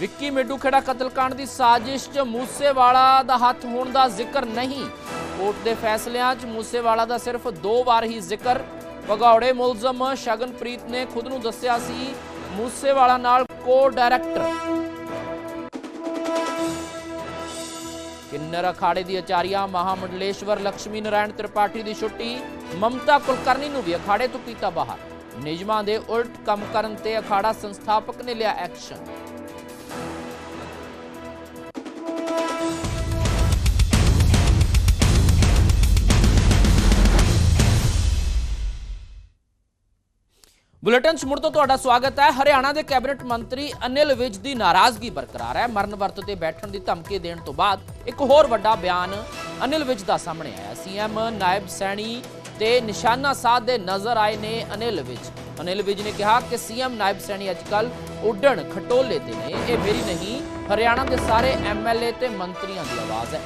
ਵਿੱਕੀ ਮੇਡੂ ਖੇੜਾ ਕਤਲकांड ਦੀ ਸਾਜ਼ਿਸ਼ 'ਚ ਮੂਸੇਵਾਲਾ ਦਾ ਹੱਥ ਹੋਣ ਦਾ ਜ਼ਿਕਰ ਨਹੀਂ। ਕੋਰਟ ਦੇ ਫੈਸਲਿਆਂ 'ਚ ਮੂਸੇਵਾਲਾ ਦਾ ਸਿਰਫ ਦੋ ਵਾਰ ਹੀ ਜ਼ਿਕਰ। ਭਗੌੜੇ ਮੁਲਜ਼ਮ ਸ਼ਗਨਪ੍ਰੀਤ ਨੇ ਖੁਦ ਨੂੰ ਦੱਸਿਆ ਸੀ, ਮੂਸੇਵਾਲਾ ਨਾਲ ਕੋ ਡਾਇਰੈਕਟਰ ਕਿੰਨਰ ਅਖਾੜੇ ਦੀ ਆਚਾਰੀਆ ਮਹਾਮੰਡਲੇਸ਼ਵਰ ਲక్ష్ਮੀ ਨਾਰਾਇਣ ਤ੍ਰਿਪਾਠੀ ਦੀ ਛੁੱਟੀ, ਮਮਤਾ ਕੁਲਕਰਨੀ ਨੂੰ ਵੀ ਅਖਾੜੇ ਤੋਂ ਕੀਤਾ ਬਾਹਰ। ਨਿਯਮਾਂ ਦੇ ਉਲਟ ਕੰਮ ਕਰਨ ਤੇ ਅਖਾੜਾ ਸੰਸਥਾਪਕ ਨੇ ਲਿਆ ਐਕਸ਼ਨ। ਬੁਲੇਟਿਨ 'ਚ ਮੁੜ ਤੋਂ ਤੁਹਾਡਾ ਸਵਾਗਤ ਹੈ। ਹਰਿਆਣਾ ਦੇ ਕੈਬਨਿਟ ਮੰਤਰੀ ਅਨਿਲ ਵਿਜ ਦੀ ਨਾਰਾਜ਼ਗੀ ਬਰਕਰਾਰ ਹੈ। ਮਰਨ ਵਰਤ ਤੇ ਬੈਠਣ ਦੀ ਧਮਕੀ ਦੇਣ ਤੋਂ ਬਾਅਦ ਇੱਕ ਹੋਰ ਵੱਡਾ ਬਿਆਨ ਅਨਿਲ ਵਿਜ ਦਾ ਸਾਹਮਣੇ ਆਇਆ। ਸੀਐਮ ਨਾਇਬ ਸੈਣੀ ਤੇ ਨਿਸ਼ਾਨਾ ਸਾਧ ਦੇ ਨਜ਼ਰ ਆਏ ਨੇ ਅਨਿਲ ਵਿਜ। ਅਨਿਲ ਵਿਜ ਨੇ ਕਿਹਾ ਕਿ ਸੀਐਮ ਨਾਇਬ ਸੈਣੀ ਅੱਜਕੱਲ ਉੱਡਣ ਖਟੋਲੇ ਤੇ ਨੇ। ਇਹ ਮੇਰੀ ਨਹੀਂ, ਹਰਿਆਣਾ ਦੇ ਸਾਰੇ ਐਮਐਲਏ ਤੇ ਮੰਤਰੀਆਂ ਦੀ ਆਵਾਜ਼ ਹੈ।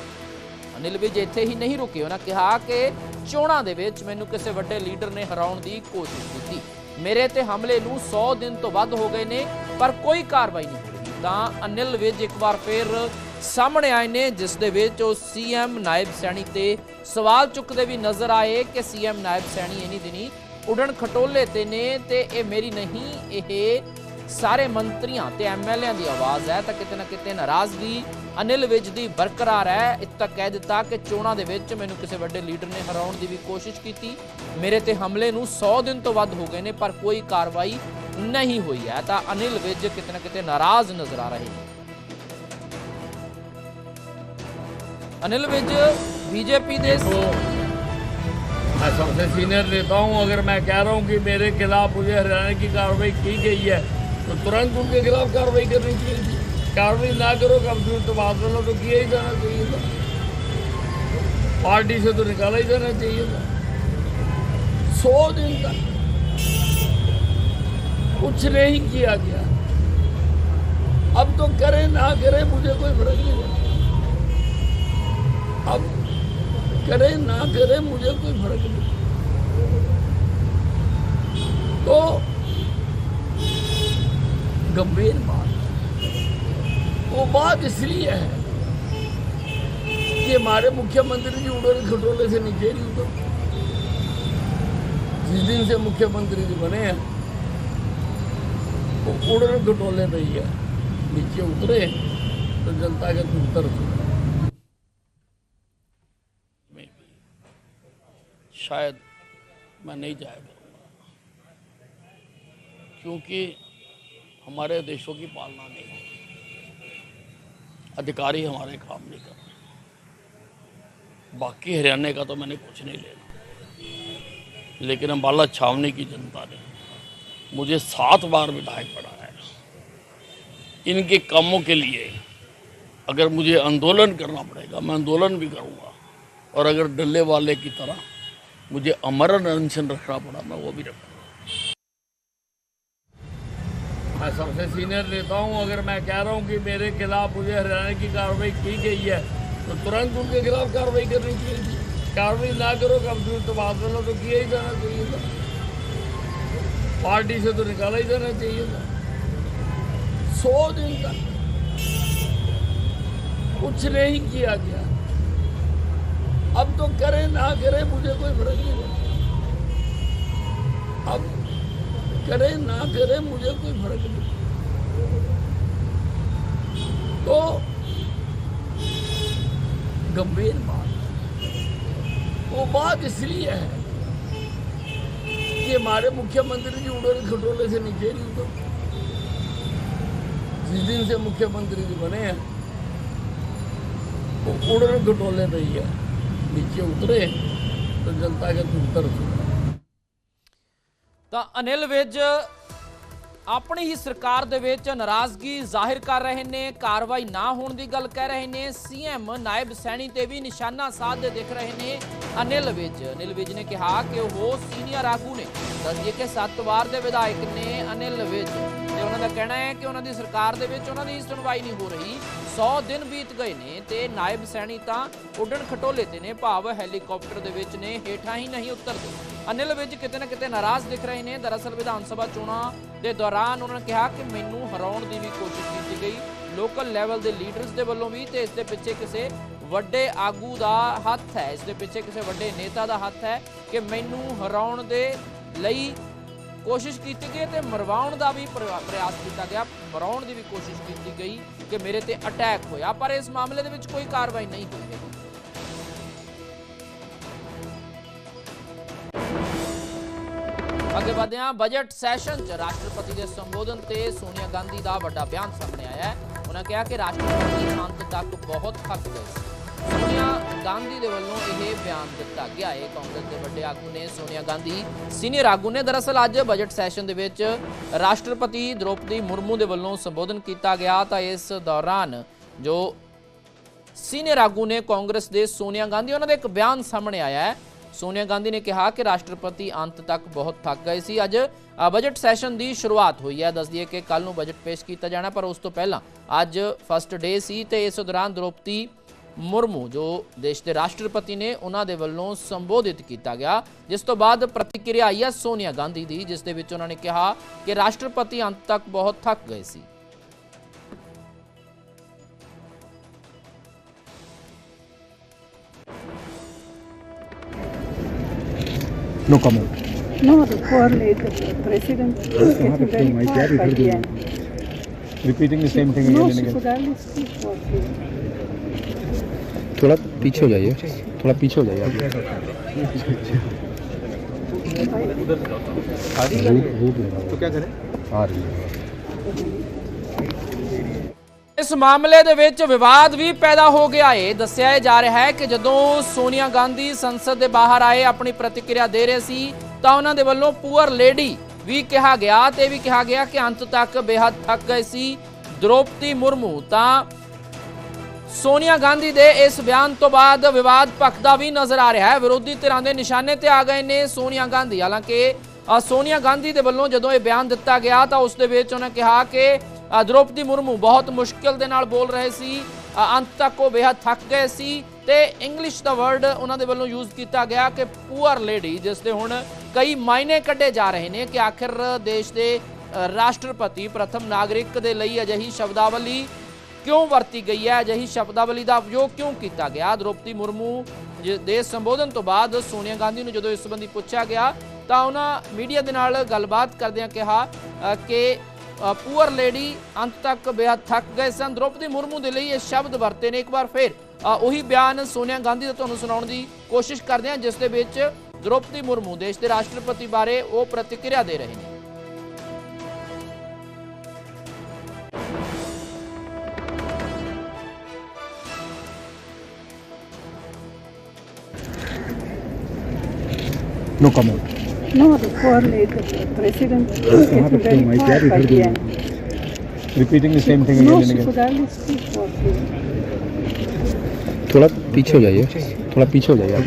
ਅਨਿਲ ਵਿਜ ਇੱਥੇ ਹੀ ਨਹੀਂ ਰੁਕੇ। ਉਹਨਾਂ ਕਿਹਾ ਕਿ ਚੋਣਾਂ ਦੇ ਵਿੱਚ ਮੈਨੂੰ ਕਿਸੇ ਵੱਡੇ ਲੀਡਰ ਨੇ ਹਰਾਉਣ ਦੀ ਕੋਸ਼ਿਸ਼ ਕੀਤੀ। ਮੇਰੇ ਤੇ ਹਮਲੇ ਨੂੰ 100 ਦਿਨ ਤੋਂ ਵੱਧ ਹੋ ਗਏ ਨੇ, ਪਰ ਕੋਈ ਕਾਰਵਾਈ ਨਹੀਂ ਹੋ ਤਾਂ ਅਨਿਲ ਵਿਜ ਇੱਕ ਵਾਰ ਫਿਰ ਸਾਹਮਣੇ ਆਏ ਨੇ, ਜਿਸ ਦੇ ਵਿੱਚ ਉਹ ਸੀਐਮ ਨਾਇਬ ਸੈਣੀ ਤੇ ਸਵਾਲ ਚੁੱਕਦੇ ਵੀ ਨਜ਼ਰ ਆਏ ਕਿ ਸੀਐਮ ਨਾਇਬ ਸੈਣੀ ਇਨੀ ਦਿਨੀ ਉਡਣ ਖਟੋਲੇ ਤੇ ਨੇ ਤੇ ਇਹ ਮੇਰੀ ਨਹੀਂ, ਇਹ ਸਾਰੇ ਮੰਤਰੀਆਂ ਤੇ ਐਮਐਲਏਆਂ ਦੀ ਆਵਾਜ਼ ਹੈ ਤਾਂ ਕਿਤੇ ਨਾ ਕਿਤੇ ਨਾਰਾਜ਼ਗੀ ਅਨਿਲ ਵਿਜ ਦੀ ਬਰਕਰਾਰ ਹੈ ਇੱਥੇ ਤੱਕ ਕਹਿ ਦਿੱਤਾ ਕਿ ਚੋਣਾਂ ਦੇ ਵਿੱਚ ਮੈਨੂੰ ਕਿਸੇ ਵੱਡੇ ਲੀਡਰ ਨੇ ਹਰਾਉਣ ਦੀ ਵੀ ਕੋਸ਼ਿਸ਼ ਕੀਤੀ ਮੇਰੇ ਤੇ ਹਮਲੇ ਨੂੰ 100 ਦਿਨ ਤੋਂ ਵੱਧ ਹੋ ਗਏ ਨੇ ਪਰ ਕੋਈ ਕਾਰਵਾਈ ਨਹੀਂ ਹੋਈ ਹੈ ਤਾਂ ਅਨਿਲ ਵਿਜ ਕਿਤੇ ਨਾ ਕਿਤੇ ਨਾਰਾਜ਼ ਨਜ਼ਰ ਆ ਰਹੇ ਨੇ ਅਨਿਲ ਵਿਜ ਬੀਜੇਪੀ ਦੇ तो मैं सबसे सीनियर नेता हूं अगर मैं कह रहा हूं कि मेरे खिलाफ मुझे हरियाणा की कार्रवाई की गई है तो तुरंत उनके खिलाफ कार्रवाई करनी चाहिए कार्रवाई ना करो, कब तो लो तो किया ही जाना चाहिए था। पार्टी से तो निकाला ही जाना चाहिए था। सौ दिन तक कुछ नहीं किया गया। अब तो करे ना करे, मुझे कोई फ़र्क नहीं पड़ता। अब करे ना करे, मुझे कोई फ़र्क नहीं तो गंभीर बात। वो बात इसलिए है कि हमारे मुख्यमंत्री जी उड़न खटोले से नीचे नहीं उतर। जिस दिन से मुख्यमंत्री जी बने हैं, वो उड़न खटोले पे ही है। नीचे उतरे तो जनता के भी शायद मैं नहीं करूँगा। क्योंकि हमारे देशों की पालना नहीं हो अधिकारी हमारे काम नहीं कर रहे बाकी हरियाणा का तो मैंने कुछ नहीं लेना। लेकिन अम्बाला छावनी की जनता ने मुझे सात बार विधायक बनाया है। इनके कामों के लिए अगर मुझे आंदोलन करना पड़ेगा, मैं आंदोलन भी करूँगा। और अगर डल्ले वाले की तरह मुझे अमरण अनशन रखना पड़ा, मैं वो भी रखूँगा। मैं सबसे सीनियर नेता हूँ, अगर मैं कह रहा हूँ कि मेरे खिलाफ मुझे हरियाणा की कार्रवाई की गई है तो तुरंत उनके खिलाफ कार्रवाई करनी चाहिए। कार्रवाई ना करो कब दूर तो तो किया ही जाना चाहिए था पार्टी से तो निकाला ही जाना चाहिए था सौ दिन तक कुछ नहीं किया गया। अब तो करे ना करे, मुझे कोई फ़र्क नहीं पड़ता। अब करे, ना करे, मुझे कोई फ़र्क नहीं। तो गंभीर बात। वो बात इसलिए है कि हमारे मुख्यमंत्री जी उड़न खटोले से नीचे नहीं उतर। जिस दिन से मुख्यमंत्री जी बने हैं, वो उड़न खटोले नहीं है नीचे उतरे तो जनता के दर्द सुने ਤਾਂ ਅਨਿਲ ਵਿਜ ਆਪਣੀ ਹੀ ਸਰਕਾਰ ਦੇ ਵਿੱਚ ਨਾਰਾਜ਼ਗੀ ਜ਼ਾਹਿਰ ਕਰ ਰਹੇ ਨੇ, ਕਾਰਵਾਈ ਨਾ ਹੋਣ ਦੀ ਗੱਲ ਕਹਿ ਰਹੇ ਨੇ, ਸੀਐਮ ਨਾਇਬ ਸੈਣੀ ਤੇ ਵੀ ਨਿਸ਼ਾਨਾ ਸਾਧਦੇ ਦਿਖ ਰਹੇ ਨੇ ਅਨਿਲ ਵਿਜ। ਅਨਿਲ ਵਿਜ ਨੇ ਕਿਹਾ ਕਿ ਉਹ ਸੀਨੀਅਰ ਆਗੂ ਨੇ। ਦੱਸਿਏ ਕਿ ਸੱਤ ਵਾਰ ਦੇ ਵਿਧਾਇਕ ਨੇ ਅਨਿਲ ਵਿਜ ਤੇ ਉਹਨਾਂ ਦਾ ਕਹਿਣਾ ਹੈ ਕਿ ਉਹਨਾਂ ਦੀ ਸਰਕਾਰ ਦੇ ਵਿੱਚ ਉਹਨਾਂ ਦੀ ਸੁਣਵਾਈ ਨਹੀਂ ਹੋ ਰਹੀ। 100 ਦਿਨ ਬੀਤ ਗਏ ਨੇ ਤੇ ਨਾਇਬ ਸੈਣੀ ਤਾਂ ਉੱਡਣ ਖਟੋਲੇ ਤੇ ਨੇ। ਭਾਵ ਹੈਲੀਕਾਪਟਰ ਦੇ ਵਿੱਚ ਨੇ, ਹੇਠਾਂ ਹੀ ਨਹੀਂ ਉਤਰਦੇ। ਅਨਿਲ ਵਿਜ ਕਿਤੇ ਨਾ ਕਿਤੇ ਨਾਰਾਜ਼ ਦਿਖ ਰਹੇ ਨੇ। ਦਰਅਸਲ ਵਿਧਾਨ ਸਭਾ ਚੋਣਾਂ ਦੇ ਦੌਰਾਨ ਉਹਨਾਂ ਨੇ ਕਿਹਾ ਕਿ ਮੈਨੂੰ ਹਰਾਉਣ ਦੀ ਵੀ ਕੋਸ਼ਿਸ਼ ਕੀਤੀ ਗਈ। ਲੋਕਲ ਲੈਵਲ ਦੇ ਲੀਡਰਸ ਦੇ ਵੱਲੋਂ ਵੀ ਤੇ ਇਸ ਦੇ ਪਿੱਛੇ ਕਿਸੇ ਵੱਡੇ ਆਗੂ ਦਾ ਹੱਥ ਹੈ। ਇਸ ਦੇ ਪਿੱਛੇ ਕਿਸੇ ਵੱਡੇ ਨੇਤਾ ਦਾ ਹੱਥ ਹੈ ਕਿ ਮੈਨੂੰ ਹਰਾਉਣ ਦੇ ਲਈ ਕੋਸ਼ਿਸ਼ ਕੀਤੀ ਗਈ ਤੇ ਮਰਵਾਉਣ ਦਾ ਵੀ ਪ੍ਰਯਾਸ ਕੀਤਾ ਗਿਆ। ਮਰਾਉਣ ਦੀ ਵੀ ਕੋਸ਼ਿਸ਼ ਕੀਤੀ ਗਈ ਕਿ ਮੇਰੇ ਤੇ ਅਟੈਕ ਹੋਇਆ, ਪਰ ਇਸ ਮਾਮਲੇ ਦੇ ਵਿੱਚ ਕੋਈ ਕਾਰਵਾਈ ਨਹੀਂ ਹੋਈ ਹੈ ਅੱਗੇ ਵਧਦੇ ਹਾਂ ਬਜਟ ਸੈਸ਼ਨ 'ਚ ਰਾਸ਼ਟਰਪਤੀ ਦੇ ਸੰਬੋਧਨ ਤੇ ਸੋਨੀਆ ਗਾਂਧੀ ਦਾ ਵੱਡਾ ਬਿਆਨ ਸਾਹਮਣੇ ਆਇਆ ਹੈ। ਉਹਨਾਂ ਕਿਹਾ ਕਿ ਰਾਸ਼ਟਰਪਤੀ ਅੰਤ ਤੱਕ ਬਹੁਤ ਥੱਕ ਗਏ ਸੀ। ਸੋਨੀਆ ਗਾਂਧੀ ਦੇ ਵੱਲੋਂ ਇਹ ਬਿਆਨ ਦਿੱਤਾ ਗਿਆ। ਹੈ ਕਾਂਗਰਸ ਦੇ ਵੱਡੇ ਆਗੂ ਨੇ ਸੋਨੀਆ ਗਾਂਧੀ, ਸੀਨੀਅਰ ਆਗੂ ਨੇ। ਦਰਅਸਲ ਅੱਜ ਬਜਟ ਸੈਸ਼ਨ ਦੇ ਵਿੱਚ ਰਾਸ਼ਟਰਪਤੀ ਦ੍ਰੋਪਦੀ ਮੁਰਮੂ ਦੇ ਵੱਲੋਂ ਸੰਬੋਧਨ ਕੀਤਾ ਗਿਆ। ਤਾਂ ਇਸ ਦੌਰਾਨ ਜੋ ਸੀਨੀਅਰ ਆਗੂ ਨੇ ਕਾਂਗਰਸ ਦੇ ਸੋਨੀਆ ਗਾਂਧੀ, ਉਹਨਾਂ ਦਾ ਇੱਕ ਬਿਆਨ ਸਾਹਮਣੇ ਆਇਆ ਹੈ। ਸੋਨੀਆ ਗਾਂਧੀ ਨੇ ਕਿਹਾ ਕਿ ਰਾਸ਼ਟਰਪਤੀ ਅੰਤ ਤੱਕ ਬਹੁਤ ਥੱਕ ਗਏ ਸੀ। ਅੱਜ ਬਜਟ ਸੈਸ਼ਨ ਦੀ ਸ਼ੁਰੂਆਤ ਹੋਈ ਹੈ। ਦੱਸ ਦਈਏ ਕਿ ਕੱਲ ਨੂੰ ਬਜਟ ਪੇਸ਼ ਕੀਤਾ ਜਾਣਾ, ਪਰ ਉਸ ਤੋਂ ਪਹਿਲਾਂ ਅੱਜ ਫਸਟ ਡੇ ਸੀ ਤੇ ਇਸ ਦੌਰਾਨ ਦ੍ਰੋਪਦੀ ਮੁਰਮੂ ਜੋ ਦੇਸ਼ ਦੇ ਰਾਸ਼ਟਰਪਤੀ ਨੇ ਉਹਨਾਂ ਦੇ ਵੱਲੋਂ ਸੰਬੋਧਿਤ ਕੀਤਾ ਗਿਆ ਜਿਸ ਤੋਂ ਬਾਅਦ ਪ੍ਰਤੀਕਿਰਿਆ ਆਈ ਹੈ ਸੋਨੀਆ ਗਾਂਧੀ ਦੀ ਜਿਸ ਦੇ ਵਿੱਚ ਉਹਨਾਂ ਨੇ ਕਿਹਾ ਕਿ ਰਾਸ਼ਟਰਪਤੀ ਅੰਤ ਤੱਕ ਬਹੁਤ ਥੱਕ ਗਏ ਸੀ No comment. No, the poor lady, the president is getting very my quiet daddy by heard the you. end. Repeating the same thing No, again she and could again. only speak for you. थोड़ा पीछे हो जाइए थोड़ा पीछे हो जाइए आप धूप धूप लगा तो क्या करें आ रही है ਇਸ ਮਾਮਲੇ ਦੇ ਵਿੱਚ ਵਿਵਾਦ ਵੀ ਪੈਦਾ ਹੋ ਗਿਆ ਏ ਦੱਸਿਆ ਜਾ ਰਿਹਾ ਹੈ ਕਿ ਜਦੋਂ ਸੋਨੀਆ ਗਾਂਧੀ ਸੰਸਦ ਦੇ ਬਾਹਰ ਆਏ ਆਪਣੀ ਪ੍ਰਤੀਕਿਰਿਆ ਦੇ ਰਹੇ ਸੀ ਤਾਂ ਉਹਨਾਂ ਦੇ ਵੱਲੋਂ ਪੂਅਰ ਲੇਡੀ ਵੀ ਕਿਹਾ ਗਿਆ ਤੇ ਇਹ ਵੀ ਕਿਹਾ ਗਿਆ ਕਿ ਅੰਤ ਤੱਕ ਬੇਹੱਦ ਥੱਕ ਗਏ ਸੀ ਦ੍ਰੋਪਦੀ ਮੁਰਮੂ ਤਾਂ ਸੋਨੀਆ ਗਾਂਧੀ ਦੇ ਇਸ ਬਿਆਨ ਤੋਂ ਬਾਅਦ ਵਿਵਾਦ ਭਖਦਾ ਵੀ ਨਜ਼ਰ ਆ ਰਿਹਾ ਹੈ। ਵਿਰੋਧੀ ਧਿਰਾਂ ਦੇ ਨਿਸ਼ਾਨੇ ਤੇ ਆ ਗਏ ਨੇ ਸੋਨੀਆ ਗਾਂਧੀ। ਹਾਲਾਂਕਿ ਸੋਨੀਆ ਗਾਂਧੀ ਦੇ ਵੱਲੋਂ ਜਦੋਂ ਇਹ ਬਿਆਨ ਦਿੱਤਾ ਗਿਆ ਤਾਂ ਉਸ ਦੇ ਵਿੱਚ ਉਹਨਾਂ ਕਿਹਾ ਕਿ ਦ੍ਰੋਪਦੀ ਮੁਰਮੂ ਬਹੁਤ ਮੁਸ਼ਕਿਲ ਦੇ ਨਾਲ ਬੋਲ ਰਹੇ ਸੀ ਅੰਤ ਤੱਕ ਉਹ ਬੇਹੱਦ ਥੱਕ ਗਏ ਸੀ ਤੇ ਇੰਗਲਿਸ਼ ਦਾ ਵਰਡ ਉਹਨਾਂ ਦੇ ਵੱਲੋਂ ਯੂਜ਼ ਕੀਤਾ ਗਿਆ ਕਿ ਪੂਅਰ ਲੇਡੀ ਜਿਸ ਦੇ ਹੁਣ ਕਈ ਮਾਇਨੇ ਕੱਢੇ ਜਾ ਰਹੇ ਨੇ ਕਿ ਆਖਿਰ ਦੇਸ਼ ਦੇ ਰਾਸ਼ਟਰਪਤੀ ਪ੍ਰਥਮ ਨਾਗਰਿਕ ਦੇ ਲਈ ਅਜਿਹੀ ਸ਼ਬਦਾਵਲੀ ਕਿਉਂ ਵਰਤੀ ਗਈ ਹੈ? ਅਜਿਹੀ ਸ਼ਬਦਾਵਲੀ ਦਾ ਉਪਯੋਗ ਕਿਉਂ ਕੀਤਾ ਗਿਆ? ਦ੍ਰੋਪਦੀ ਮੁਰਮੂ ਜ- ਦੇ ਸੰਬੋਧਨ ਤੋਂ ਬਾਅਦ ਸੋਨੀਆ ਗਾਂਧੀ ਨੂੰ ਜਦੋਂ ਇਸ ਸੰਬੰਧੀ ਪੁੱਛਿਆ ਗਿਆ, ਤਾਂ ਉਹਨਾਂ ਮੀਡੀਆ ਦੇ ਨਾਲ ਗੱਲਬਾਤ ਕਰਦਿਆਂ ਕਿਹਾ ਕਿ ਪੂਅਰ ਲੇਡੀ ਅੰਤ ਤੱਕ ਬੇਹੱਦ ਥੱਕ ਗਏ ਸਨ। ਦ੍ਰੋਪਦੀ ਮੁਰਮੂ ਦੇ ਲਈ ਇਹ ਸ਼ਬਦ ਵਰਤੇ ਨੇ ਇੱਕ ਵਾਰ ਫਿਰ। ਉਹੀ ਬਿਆਨ ਸੋਨੀਆ ਗਾਂਧੀ ਦਾ ਤੁਹਾਨੂੰ ਸੁਣਾਉਣ ਦੀ ਕੋਸ਼ਿਸ਼ ਕਰਦੇ ਹਾਂ, ਜਿਸ ਦੇ ਵਿੱਚ ਦ੍ਰੋਪਦੀ ਮੁਰਮੂ ਦੇਸ਼ ਦੇ ਰਾਸ਼ਟਰਪਤੀ ਬਾਰੇ ਉਹ ਪ੍ਰਤੀਕਿਰਿਆ ਦੇ ਰਹੇ ਨੇ। No comment. No, the poor president is getting very quiet end. Repeating the same thing No, again and again. थोड़ा पीछे हो जाइए थोड़ा पीछे हो जाइए आप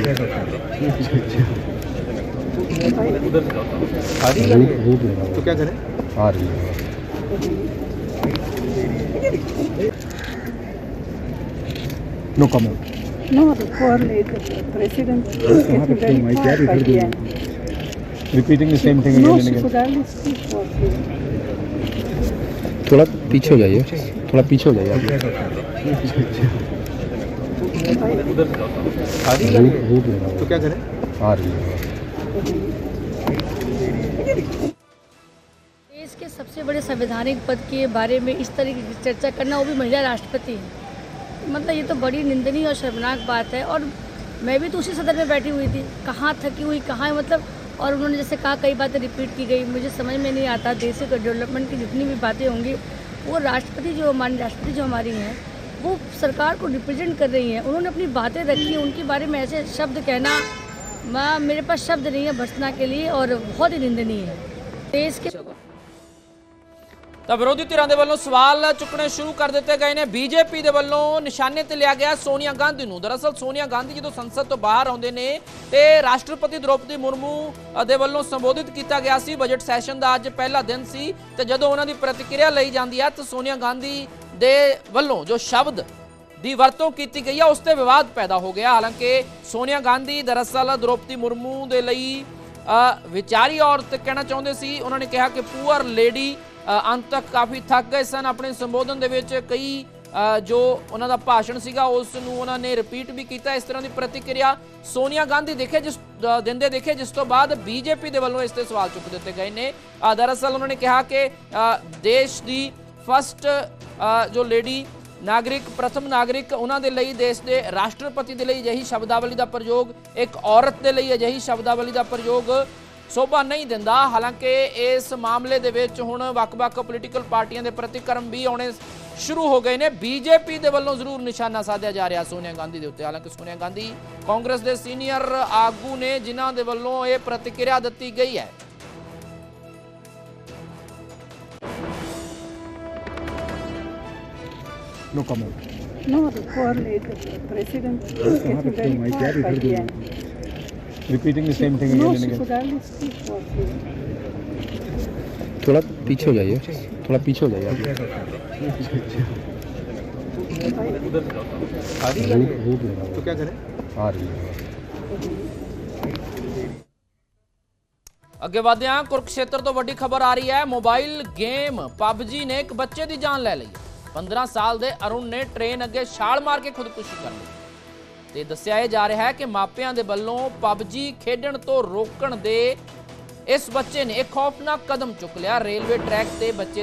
तो क्या करें आ रही है no comment. No, the poor president is getting very my you. end. Repeating the same thing No, again and again. थोड़ा पीछे हो जाइए थोड़ा पीछे हो जाइए आप तो क्या करें आ रही है देश के सबसे बड़े संवैधानिक पद के बारे में इस तरीके की चर्चा करना वो भी महिला राष्ट्रपति है मतलब ये तो बड़ी निंदनीय और शर्मनाक बात है और मैं भी तो उसी सदन में बैठी हुई थी। कहाँ थकी हुई, कहाँ मतलब और उन्होंने जैसे कहा, कई बातें रिपीट की गई। मुझे समझ में नहीं आता, देश के डेवलपमेंट की जितनी भी बातें होंगी, वो राष्ट्रपति जो हमारी राष्ट्रपति जो हमारी हैं, वो सरकार को रिप्रेजेंट कर रही हैं। उन्होंने अपनी बातें रखी हैं। उनके बारे में ऐसे शब्द कहना, मैं, मेरे पास शब्द नहीं है भर्सना के लिए और बहुत ही निंदनीय है। देश के ਤਾਂ ਵਿਰੋਧੀ ਧਿਰਾਂ ਦੇ ਵੱਲੋਂ ਸਵਾਲ ਚੁੱਕਣੇ ਸ਼ੁਰੂ ਕਰ ਦਿੱਤੇ ਗਏ ਨੇ। ਬੀਜੇਪੀ ਦੇ ਵੱਲੋਂ ਨਿਸ਼ਾਨੇ ਤੇ ਲਿਆ ਗਿਆ ਸੋਨੀਆ ਗਾਂਧੀ ਨੂੰ। ਦਰਅਸਲ ਸੋਨੀਆ ਗਾਂਧੀ ਜਦੋਂ ਸੰਸਦ ਤੋਂ ਬਾਹਰ ਆਉਂਦੇ ਨੇ, ਤੇ ਰਾਸ਼ਟਰਪਤੀ ਦ੍ਰੋਪਦੀ ਮੁਰਮੂ ਦੇ ਵੱਲੋਂ ਸੰਬੋਧਿਤ ਕੀਤਾ ਗਿਆ ਸੀ। ਬਜਟ ਸੈਸ਼ਨ ਦਾ ਅੱਜ ਪਹਿਲਾ ਦਿਨ ਸੀ। ਤੇ ਜਦੋਂ ਉਹਨਾਂ ਦੀ ਪ੍ਰਤੀਕਿਰਿਆ ਲਈ ਜਾਂਦੀ ਹੈ ਤਾਂ ਸੋਨੀਆ ਗਾਂਧੀ ਦੇ ਵੱਲੋਂ ਜੋ ਸ਼ਬਦ ਦੀ ਵਰਤੋਂ ਕੀਤੀ ਗਈ ਹੈ ਉਸ ਤੇ ਵਿਵਾਦ ਪੈਦਾ ਹੋ ਗਿਆ। ਹਾਲਾਂਕਿ ਸੋਨੀਆ ਗਾਂਧੀ ਦਰਅਸਲ ਦ੍ਰੋਪਦੀ ਮੁਰਮੂ ਦੇ ਲਈ ਵਿਚਾਰੀ ਔਰਤ ਕਹਿਣਾ ਚਾਹੁੰਦੇ ਸੀ। ਉਹਨਾਂ ਨੇ ਕਿਹਾ ਕਿ ਪੂਅਰ ਲੇਡੀ ਅੰਤ ਤੱਕ ਕਾਫੀ ਥੱਕ ਗਏ ਸਨ। ਆਪਣੇ ਸੰਬੋਧਨ ਦੇ ਵਿੱਚ ਕਈ ਜੋ ਉਹਨਾਂ ਦਾ ਭਾਸ਼ਣ ਸੀਗਾ, ਉਸ ਨੂੰ ਉਹਨਾਂ ਨੇ ਰਿਪੀਟ ਵੀ ਕੀਤਾ। ਇਸ ਤਰ੍ਹਾਂ ਦੀ ਪ੍ਰਤੀਕਿਰਿਆ ਸੋਨੀਆ ਗਾਂਧੀ ਦੇਖੇ, ਜਿਸ ਦਿੰਦੇ ਦੇਖੇ, ਜਿਸ ਤੋਂ ਬਾਅਦ ਬੀਜੇਪੀ ਦੇ ਵੱਲੋਂ ਇਸ ਤੇ ਸਵਾਲ ਚੁੱਕ ਦਿੱਤੇ ਗਏ ਨੇ। ਦਰਅਸਲ ਉਹਨਾਂ ਨੇ ਕਿਹਾ ਕਿ ਦੇਸ਼ ਦੀ ਫਸਟ ਜੋ ਲੇਡੀ ਨਾਗਰਿਕ, ਪ੍ਰਥਮ ਨਾਗਰਿਕ ਉਹਨਾਂ ਦੇ ਲਈ, ਦੇਸ਼ ਦੇ ਰਾਸ਼ਟਰਪਤੀ ਦੇ ਲਈ ਅਜਿਹੀ ਸ਼ਬਦਾਵਲੀ ਦਾ ਪ੍ਰਯੋਗ, ਇੱਕ ਔਰਤ ਦੇ ਲਈ ਅਜਿਹੀ ਸ਼ਬਦਾਵਲੀ ਦਾ ਪ੍ਰਯੋਗ ਸੋਭਾ ਨਹੀਂ ਦਿੰਦਾ। ਹਾਲਾਂਕਿ ਇਸ ਮਾਮਲੇ ਦੇ ਵਿੱਚ ਹੁਣ ਵੱਖ-ਵੱਖ ਪੋਲੀਟੀਕਲ ਪਾਰਟੀਆਂ ਦੇ ਪ੍ਰਤੀਕਰਮ ਵੀ ਆਉਣੇ ਸ਼ੁਰੂ ਹੋ ਗਏ ਨੇ। ਬੀਜੇਪੀ ਦੇ ਵੱਲੋਂ ਜ਼ਰੂਰ ਨਿਸ਼ਾਨਾ ਸਾਧਿਆ ਜਾ ਰਿਹਾ ਸੋਨੀਆ ਗਾਂਧੀ ਦੇ ਉੱਤੇ। ਹਾਲਾਂਕਿ ਸੋਨੀਆ ਗਾਂਧੀ ਕਾਂਗਰਸ ਦੇ ਸੀਨੀਅਰ ਆਗੂ ਨੇ ਜਿਨ੍ਹਾਂ ਦੇ ਵੱਲੋਂ ਇਹ ਪ੍ਰਤੀਕਿਰਿਆ ਦਿੱਤੀ ਗਈ ਹੈ। No comment. No, the former president is very Repeating the same thing No, again she and could only speak for you. थोड़ा पीछे हो जाइए थोड़ा पीछे हो जाइए आप धूप धूप लगा तो क्या करें आ रही है ਅੱਗੇ ਵਧਦੇ ਹਾਂ ਕੁਰਕਸ਼ੇਤਰ ਤੋਂ ਵੱਡੀ ਖਬਰ ਆ ਰਹੀ ਹੈ ਮੋਬਾਈਲ ਗੇਮ PUBG ਨੇ ਇੱਕ ਬੱਚੇ ਦੀ ਜਾਨ ਲੈ ਲਈ ਹੈ 15 ਸਾਲ ਦੇ ਅਰੁਣ ਨੇ ਟ੍ਰੇਨ ਅੱਗੇ ਛਾਲ ਮਾਰ ਕੇ ਖੁਦਕੁਸ਼ੀ ਕਰ ਲਈ ਤੇ ਦੱਸਿਆ ਇਹ ਜਾ ਰਿਹਾ ਹੈ ਕਿ ਮਾਪਿਆਂ ਦੇ ਵੱਲੋਂ ਪਬਜੀ ਖੇਡਣ ਤੋਂ ਰੋਕਣ ਦੇ ਇਸ ਬੱਚੇ ਨੇ ਇੱਕ ਖੌਫਨਾਕ ਕਦਮ ਚੁੱਕ ਲਿਆ। ਰੇਲਵੇ ਟਰੈਕ ਤੇ ਬੱਚੇ ਦੀ